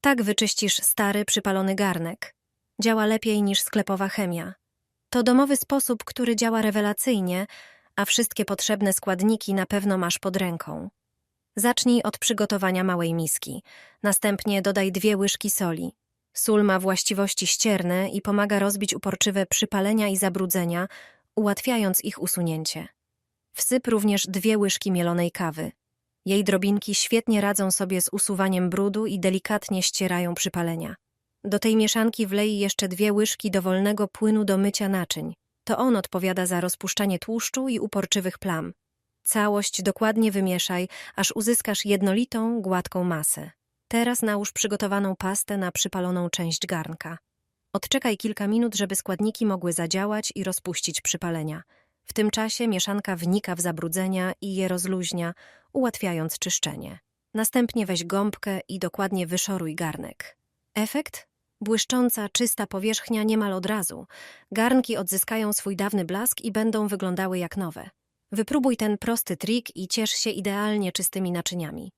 Tak wyczyścisz stary, przypalony garnek. Działa lepiej niż sklepowa chemia. To domowy sposób, który działa rewelacyjnie, a wszystkie potrzebne składniki na pewno masz pod ręką. Zacznij od przygotowania małej miski. Następnie dodaj dwie łyżki soli. Sól ma właściwości ścierne i pomaga rozbić uporczywe przypalenia i zabrudzenia, ułatwiając ich usunięcie. Wsyp również dwie łyżki mielonej kawy. Jej drobinki świetnie radzą sobie z usuwaniem brudu i delikatnie ścierają przypalenia. Do tej mieszanki wlej jeszcze dwie łyżki dowolnego płynu do mycia naczyń. To on odpowiada za rozpuszczanie tłuszczu i uporczywych plam. Całość dokładnie wymieszaj, aż uzyskasz jednolitą, gładką masę. Teraz nałóż przygotowaną pastę na przypaloną część garnka. Odczekaj kilka minut, żeby składniki mogły zadziałać i rozpuścić przypalenia. W tym czasie mieszanka wnika w zabrudzenia i je rozluźnia, ułatwiając czyszczenie. Następnie weź gąbkę i dokładnie wyszoruj garnek. Efekt? Błyszcząca, czysta powierzchnia niemal od razu. Garnki odzyskają swój dawny blask i będą wyglądały jak nowe. Wypróbuj ten prosty trik i ciesz się idealnie czystymi naczyniami.